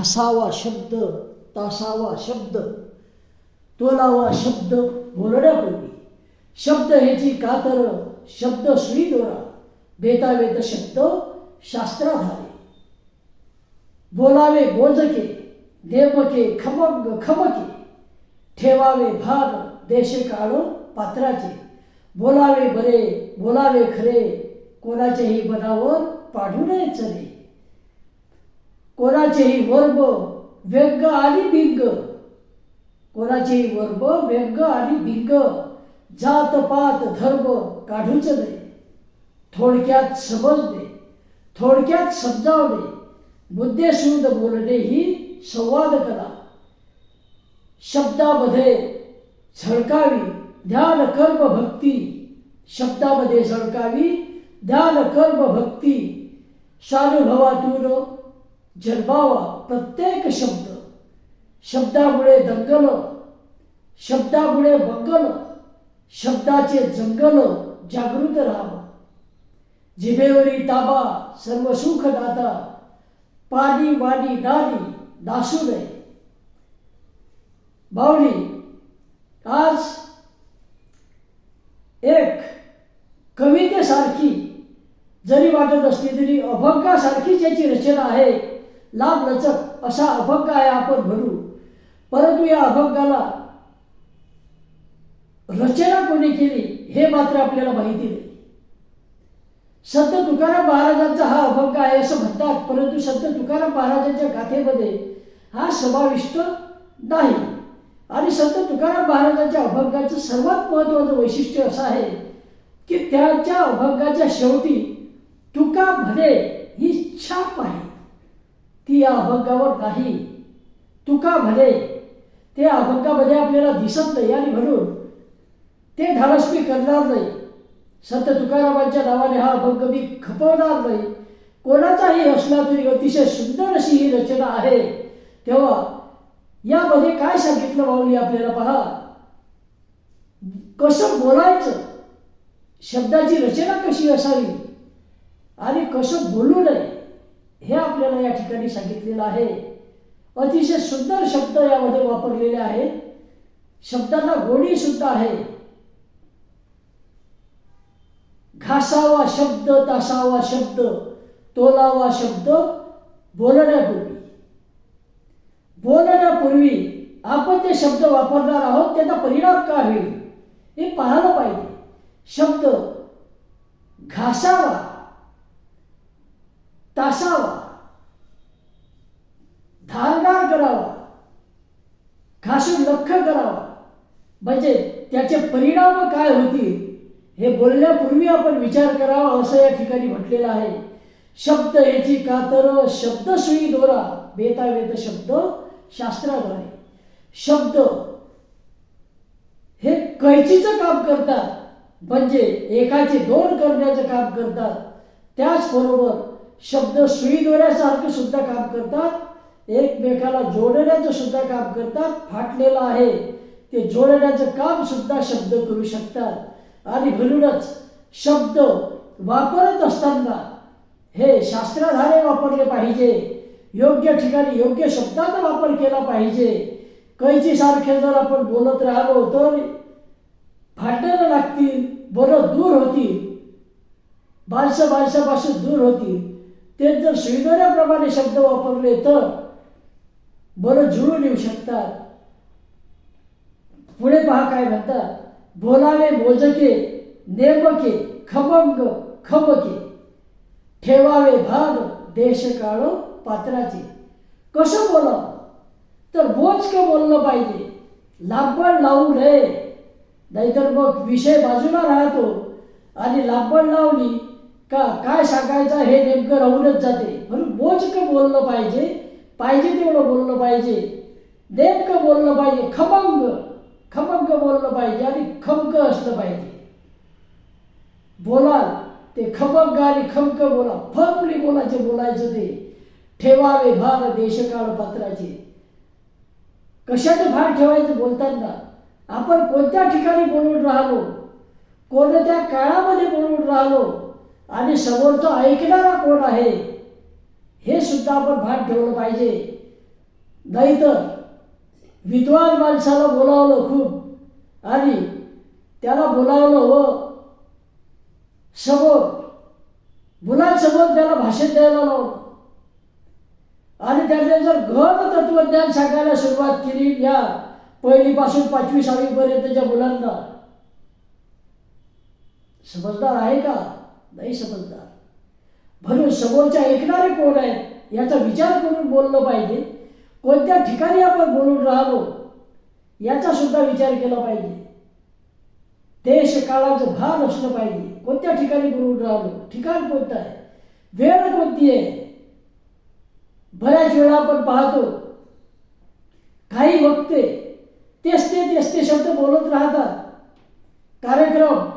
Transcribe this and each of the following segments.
घासावा शब्द तासावा शब्द. तोलावा शब्द बोलण्यापूर्वी. शब्द ह्याची कातर शब्द सुई दोरा बेतावेत शब्द शास्त्राधारे. बोलावे बोजके नेमके खमक खमके. ठेवावे भाग देश काळ पात्राचे. बोलावे बरे बोलावे खरे. कोणाचेही बनावर पाडू नये चले कोणाचेही वर्ब व्यंग आणि बिंग कोणाचेही वर्ब व्यंग आणि बिंग जात पात धर्म काढूच दे थोडक्यात समजणे थोडक्यात समजावणे मुद्देसूद बोलणे ही संवाद कला शब्दामध्ये झळकावी ध्यान कर्म भक्ती. शब्दामध्ये झळकावी ध्यान कर्म भक्ती. स्वानुभवातून जन्मावा प्रत्येक शब्द. शब्दामुळे दंगल शब्दामुळे मंगल शब्दाचे जंगल जागृत राहावं जिभेवरी ताबा सर्व सुख दाता पाणी वाणी नारी नासू नये बावली आज एक कवितेसारखी जरी वाटत असली तरी अभंगासारखी ज्याची रचना आहे. लाभ लचक असा अभंग आहे आपण म्हणू. परंतु या अभंगाला रचना कोणी केली हे मात्र आपल्याला माहिती नाही. संत तुकाराम महाराजांचा हा अभंग आहे असं म्हणतात परंतु संत तुकाराम महाराजांच्या गाथेमध्ये हा समाविष्ट नाही. आणि संत तुकाराम महाराजांच्या अभंगाचं सर्वात महत्त्वाचं वैशिष्ट्य असं आहे की त्यांच्या अभंगाच्या शेवटी तुका म्हणे ही छाप आहे. ती या अभंगावर नाही. तुका भले ते अभंगामध्ये आपल्याला दिसत नाही आणि म्हणून ते धाडस करणार नाही. संत तुकारामांच्या नावाने हा अभंग मी खपवणार नाही. कोणाचाही असला तरी अतिशय सुंदर अशी ही रचना आहे. तेव्हा यामध्ये काय सांगितलं माऊली आपल्याला पहा. कसं बोलायचं? शब्दाची रचना कशी असावी? आणि कसं बोलू नये? हे आपल्याला या ठिकाणी सांगितलेलं आहे. अतिशय सुंदर शब्द यामध्ये वापरलेले आहेत शब्दांना गोडी सुद्धा आहे. घासावा शब्द तासावा शब्द तोलावा शब्द बोलण्यापूर्वी. बोलण्यापूर्वी आपण जे शब्द वापरणार आहोत त्याचा परिणाम काय होईल? हे पाहायला पाहिजे. शब्द घासावा. तासावा. धारदार करावा. घासून लख करावा. म्हणजे त्याचे परिणाम काय होतील हे बोलण्यापूर्वी आपण विचार करावा असं या ठिकाणी म्हटलेलं आहे. शब्द याची कातर शब्द सुई दोरा बेतावेत शब्द शास्त्राद्वारे. शब्द हे कैचीचं काम करतात. म्हणजे एकाचे दोन करण्याचं काम करतात. त्याचबरोबर शब्द सुई सुद्धा काम करतात. एकमेकाला जोडण्याचं सुद्धा काम करतात. फाटलेलं आहे. ते जोडण्याचं काम सुद्धा शब्द करू शकतात. आणि म्हणूनच शब्द वापरत असताना हे शास्त्राधारे वापरले पाहिजे. योग्य ठिकाणी योग्य शब्दाचा वापर केला पाहिजे. कैची सारखे जर आपण बोलत राहिलो तर भांडणं लागतील बरं दूर होतील. बारशा माणसापासून दूर होतील. ते जर स्वीकाराप्रमाणे शब्द वापरले तर बरं जुळून येऊ शकतात. पुढे पहा काय म्हणतात. बोलावे मोजके नेमके खमंग खमके. ठेवावे भाग देश काळो पात्राचे. कसं बोलावं? तर बोचकं बोललं पाहिजे. लांबण लावू नये. नाहीतर मग विषय बाजूला राहतो. आणि लांबण लावली का काय सांगायचं हे नेमकं राहूनच जाते. म्हणून बोचकं बोललं पाहिजे पाहिजे तेवढं बोललं पाहिजे. नेमकं बोललं पाहिजे खमंग खमंग बोललं पाहिजे आणि खमक असलं पाहिजे. बोलाल ते खमंग आणि खमक बोला फर्मली बोलायचे बोलायचं ते. ठेवावे भार देशकाळ पात्राचे. कशाचं भार ठेवायचं बोलताना? आपण कोणत्या ठिकाणी बोलून राहिलो? कोणत्या काळामध्ये बोलून राहिलो? आणि समोरचा ऐकणारा कोण आहे हे सुद्धा आपण भाग ठेवलं पाहिजे. नाहीतर विद्वान माणसाला बोलावलं खूप आणि त्याला बोलावलं व समोर मुलांसमोर त्याला भाषण द्यायला लावलं. आणि त्याने जर घन तत्वज्ञान सांगायला सुरुवात केली या पहिलीपासून पाचवी सहावीपर्यंतच्या मुलांना. समजदार आहे का? नाही समजणार म्हणून समोरच्या ऐकणारे कोण आहेत याचा विचार करून बोललं पाहिजे. कोणत्या ठिकाणी आपण बोलून राहिलो याचा सुद्धा विचार केला पाहिजे. देश काळाचं भान असलं पाहिजे. कोणत्या ठिकाणी बोलून राहिलो ठिकाण कोणतं आहे वेळ कोणती आहे? बऱ्याच वेळा आपण पाहतो काही वक्ते तेच ते तेच ते शब्द बोलत राहतात. कार्यक्रम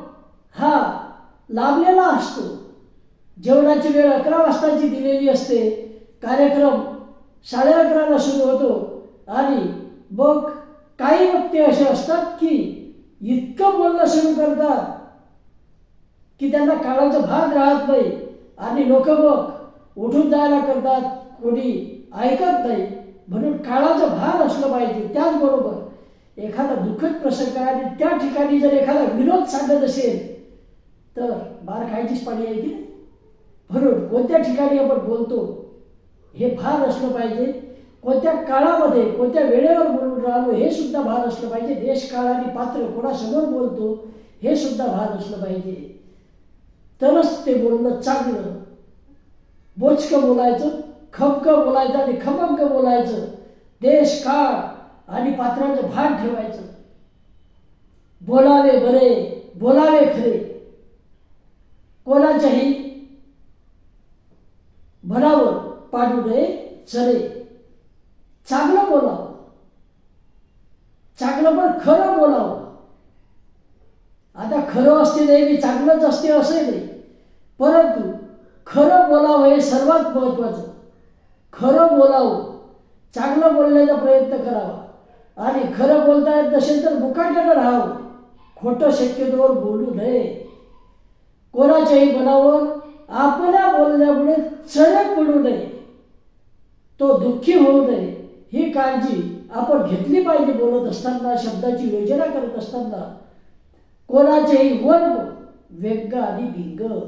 लाभलेला असतो. जेवणाची वेळ अकरा वाजताची दिलेली असते. कार्यक्रम साडे अकराला सुरू होतो. आणि मग काही वक्ते असे असतात की इतकं बोलणं सुरू करतात की त्यांना काळाचा भाग राहत नाही. आणि लोक मग उठून जायला करतात. कोणी ऐकत नाही. म्हणून काळाचं भान असलं पाहिजे. त्याचबरोबर एखादा दुःखद प्रसंग आहे आणि त्या ठिकाणी जर एखादा विनोद सांगत असेल तर बार खायचीच पाणी आहे की म्हणून कोणत्या ठिकाणी आपण बोलतो हे भार असलं पाहिजे. कोणत्या काळामध्ये कोणत्या वेळेवर बोलून राहिलो हे सुद्धा भार असलं पाहिजे. देश काळ आणि पात्र कोणासमोर बोलतो हे सुद्धा भार असलं पाहिजे. तरच ते बोलणं चांगलं. बोचकं बोलायचं खमकं बोलायचं आणि खमंक बोलायचं. देश काळ आणि पात्रांचं भान ठेवायचं. बोलावे बरे बोलावे खरे. कोणाच्याही भरावर पाडू नये चले चांगलं बोलावं. चांगलं पण खरं बोलावं. आता खरं असते नेहमी चांगलंच असते असे नाही. परंतु खरं बोलावं हे सर्वात महत्त्वाचं. खरं बोलावं. चांगलं बोलण्याचा प्रयत्न करावा. आणि खरं बोलता येत नसेल तर मुकाट्यानं राहावं. खोटं शक्यतोवर बोलू नये. कोणाच्याही मनावर आपल्या बोलण्यामुळे चरक पडू नये. तो दुःखी होऊ नये. ही काळजी आपण घेतली पाहिजे बोलत असताना शब्दाची योजना करत असताना. कोणाचेही वर्ग व्यंग आणि भिंग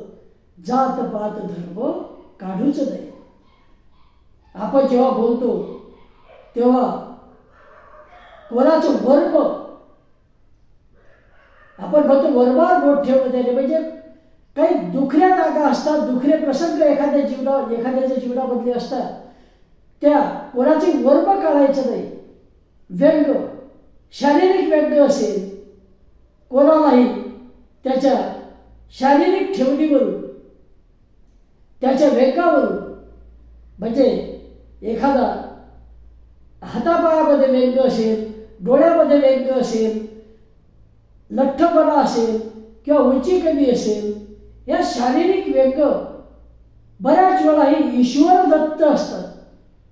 जात पात धर्म काढूच नये. आपण जेव्हा बोलतो तेव्हा कोणाचं वर्ग आपण फक्त वरबार बोट ठेवलं त्याने म्हणजे काही दुखऱ्या जागा असतात दुखरे प्रसंग एखाद्या जीवना एखाद्याच्या जीवनामधले असतात त्या कोणाची वर्ग काढायचं नाही. व्यंग शारीरिक व्यंग असेल कोणालाही त्याच्या शारीरिक ठेवणीवरून त्याच्या व्यंगावरून म्हणजे एखादा हातापायामध्ये व्यंग असेल डोळ्यामध्ये व्यंग असेल लठ्ठपणा असेल किंवा उंची कमी असेल या शारीरिक व्यंग बऱ्याच वेळा हे ईश्वर दत्त असतात.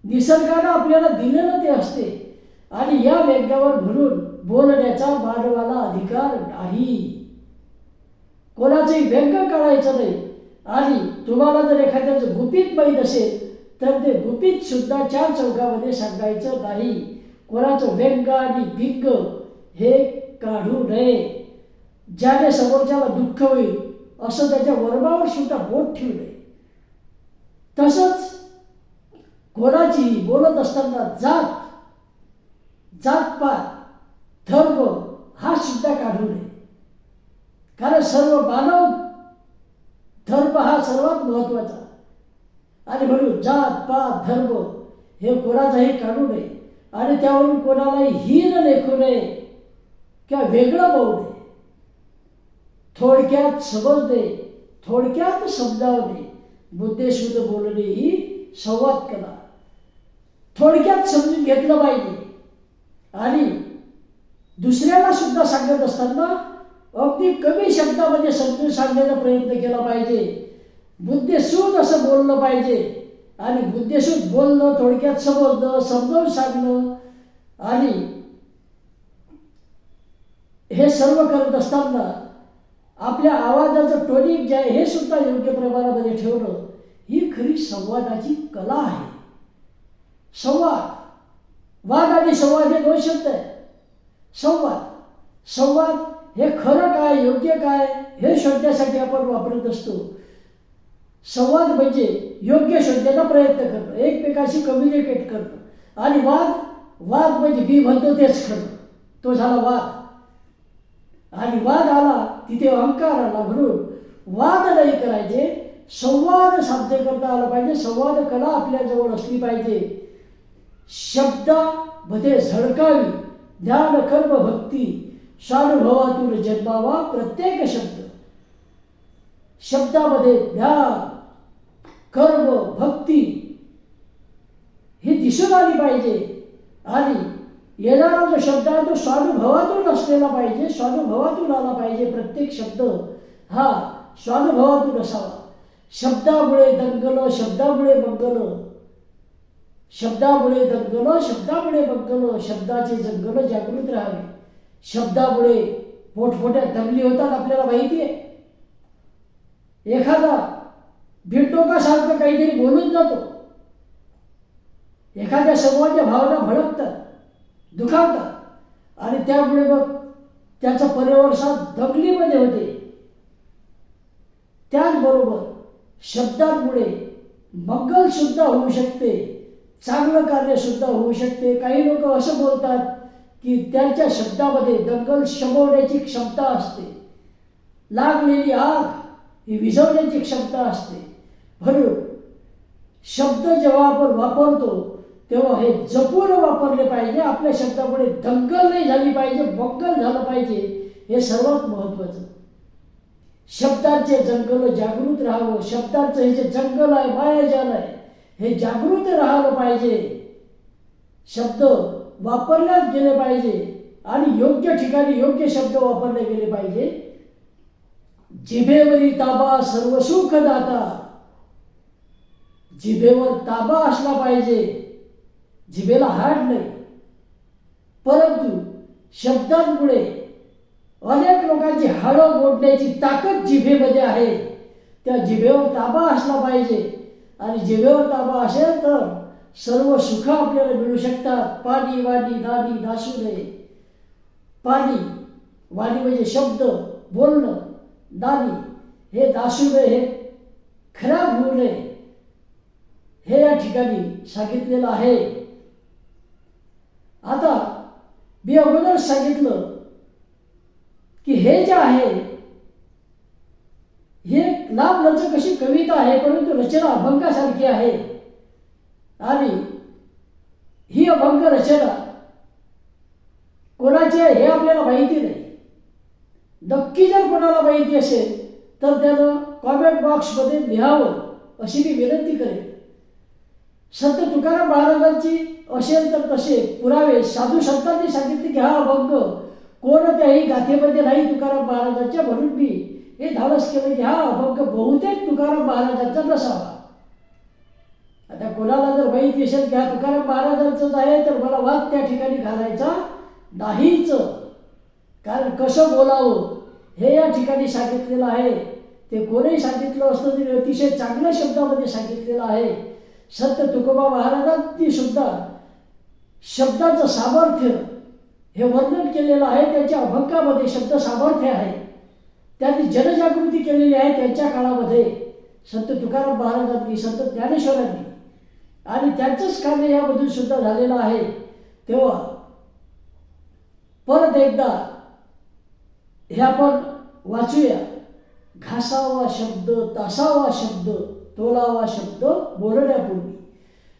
निसर्गानं आपल्याला दिलेलं ते असते. आणि या व्यंगावर म्हणून बोलण्याचा मानवाला अधिकार नाही. कोणाचंही व्यंग काढायचं नाही. आणि तुम्हाला जर एखाद्याचं गुपित माहीत असेल तर ते गुपित सुद्धा चार चौकामध्ये सांगायचं नाही. कोणाचं व्यंग आणि भिंग हे काढू नये. ज्याने समोरच्याला दुःख होईल असं त्याच्या वर्मावर सुद्धा बोट ठेवू नये तसंच कोणाची बोलत असताना जात जातपात धर्म हा सुद्धा काढू नये. कारण सर्व मानव धर्म हा सर्वात महत्त्वाचा आणि म्हणून जात पात धर्म हे कोणाचाही काढू नये. आणि त्यावरून कोणालाही हीन लेखू नये. किंवा वेगळं पाहू नये. थोडक्यात समजणे थोडक्यात समजावणे बुद्धेशुद्ध बोलणे ही संवाद कला. थोडक्यात समजून घेतलं पाहिजे. आणि दुसऱ्याला सुद्धा सांगत असताना अगदी कमी शब्दामध्ये समजून सांगण्याचा प्रयत्न केला पाहिजे. बुद्धेसूद असं बोललं पाहिजे. आणि बुद्धेसूद बोलणं थोडक्यात समजणं समजावून सांगणं आणि हे सर्व करत असताना आपल्या आवाजाचं टोनिक जे आहे हे सुद्धा योग्य प्रमाणामध्ये ठेवणं ही खरी संवादाची कला आहे. संवाद. वाद आणि संवाद हे दोन शब्द आहे संवाद. संवाद हे खरं काय योग्य काय हे शोधण्यासाठी आपण वापरत असतो. संवाद म्हणजे योग्य शोधण्याचा प्रयत्न करणं एकमेकाशी कम्युनिकेट करणं. आणि वाद वाद म्हणजे मी म्हणतो तेच खरं. तो झाला वाद. आणि वाद आला तिथे अहंकार आला म्हणून वाद नाही करायचे. संवाद साध्य करता आला पाहिजे. संवाद कला आपल्याजवळ असली पाहिजे. शब्दामध्ये झळकावी. ध्यान कर्म भक्ती स्वानुभवातून जन्मावा प्रत्येक शब्द. शब्दामध्ये ध्यान कर्म भक्ती ही दिसून आली पाहिजे. आणि येणारा जो शब्द आहे तो स्वानुभवातून असलेला पाहिजे स्वानुभवातून आला पाहिजे प्रत्येक शब्द. हा स्वानुभवातून असावा. शब्दामुळे दंगल शब्दामुळे मंगल. शब्दामुळे दंगल शब्दामुळे मंगल. शब्दाचे जंगल जागृत राहावे. शब्दामुळे मोठमोठ्या दंगली होतात आपल्याला माहिती आहे. एखादा बिनटोकासारखं काहीतरी बोलून जातो. एखाद्या समूहाच्या भावना भडकतात. दुखावतात आणि त्यामुळे मग त्याचा परिवर्षात दंगलीमध्ये होते. त्याचबरोबर शब्दांमुळे मंगल सुद्धा होऊ शकते चांगलं कार्य सुद्धा होऊ शकते. काही लोक असं बोलतात की त्यांच्या शब्दामध्ये दंगल शमवण्याची क्षमता असते. लागलेली आग ही विझवण्याची क्षमता असते. म्हणून शब्द जेव्हा आपण वापरतो तेव्हा हे जपून वापरले पाहिजे आपल्या शब्दामुळे दंगल नाही झाली पाहिजे बंगल झालं पाहिजे हे सर्वात महत्त्वाचं. शब्दांचे जंगल जागृत राहावं शब्दांचं हे जे जंगल आहे मायाजाल आहे हे जागृत राहिलं पाहिजे. शब्द वापरल्याच गेले पाहिजे आणि योग्य ठिकाणी योग्य शब्द वापरले गेले पाहिजे. जिभेवरी ताबा सर्व सुख दाता जिभेवर ताबा असला पाहिजे. जिभेला हाड नाही. परंतु शब्दांमुळे अनेक लोकांची हाडं मोडण्याची ताकद जिभेमध्ये आहे. त्या जिभेवर ताबा असला पाहिजे. आणि जिभेवर ताबा असेल तर सर्व सुख आपल्याला मिळू शकतात. पाणी वाणी नाणी नासू नये पाणी वाणी म्हणजे शब्द बोलणं नाणी हे नासू नये हे खराब होऊ नये. हे या ठिकाणी सांगितलेलं आहे. आता मी अगोदर सांगितलं की हे जे आहे हे लाभ लचक अशी कविता आहे परंतु रचना अभंगासारखी आहे. आणि ही अभंग रचना कोणाची आहे हे आपल्याला माहिती नाही. नक्की जर कोणाला माहिती असेल तर त्यानं कॉमेंट बॉक्समध्ये लिहावं अशी मी विनंती करेन. संत तुकाराम महाराजांची असेल तर तसे. पुरावे साधू संतांनी सांगितले की हा अभंग कोणत्याही गाथेमध्ये नाही तुकाराम महाराजांच्या म्हणून मी हे धाडस केलं की हा अभंग बहुतेक तुकाराम महाराजांचा नसावा. आता कोणाला जर माहिती असेल की हा तुकाराम महाराजांचंच आहे तर मला वाद त्या ठिकाणी घालायचा नाहीच. कारण कसं बोलावं? हे या ठिकाणी सांगितलेलं आहे. ते कोणीही सांगितलं असतं तरी अतिशय चांगल्या शब्दामध्ये सांगितलेलं आहे. संत तुकोबा महाराजांनी सुद्धा शब्दाचं सामर्थ्य हे वर्णन केलेलं आहे त्यांच्या अभंगामध्ये शब्द सामर्थ्य आहे. त्यांनी जनजागृती केलेली आहे त्यांच्या काळामध्ये. संत तुकाराम महाराजांनी संत ज्ञानेश्वरांनी. आणि त्यांचंच कार्य यामधून सुद्धा झालेलं आहे. तेव्हा परत एकदा हे आपण वाचूया. घासावा शब्द तासावा शब्द तोलावा शब्द बोलण्यापूर्वी.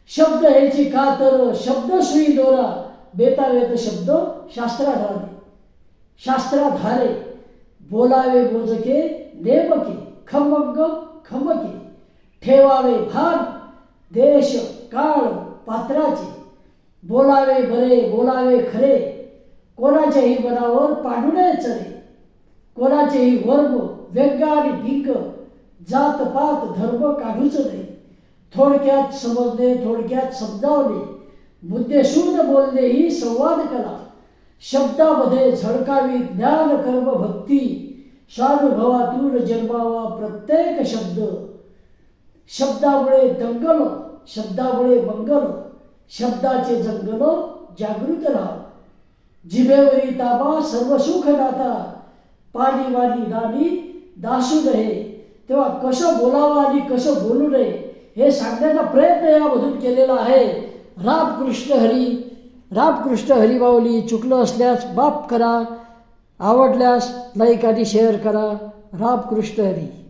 शब्द ह्याची कातर शब्द श्री दोरा बेतावेत शब्द शास्त्राधारे. शास्त्राधारे. बोलावे बोजके नेमके खमंग खमके. ठेवावे भाग देश काळ पात्राचे. बोलावे बरे बोलावे खरे. कोणाच्याही मनावर पाडू चरे. कोणाचेही वर्ग व्यंग आणि भिंग जात पात धर्म काढूच नाही थोडक्यात समजणे थोडक्यात समजावणे मुद्देसूद बोलणे ही संवाद कला. शब्दामध्ये झळकावी ज्ञान कर्म भक्ती. स्वानुभवातून जन्मावा प्रत्येक शब्द. शब्दामुळे दंगल शब्दामुळे मंगल. शब्दाचे जंगल जागृत राहा. जिभेवरी ताबा सर्व सुख दाता पाणी वाणी नाणी दासू नये तेव्हा कसं बोलावं आणि कसं बोलू नये? हे सांगण्याचा प्रयत्न यामधून केलेला आहे. रामकृष्ण हरी. रामकृष्ण हरिबावली चुकलं असल्यास माफ करा. आवडल्यास लाईक आणि शेअर करा. रामकृष्ण हरी.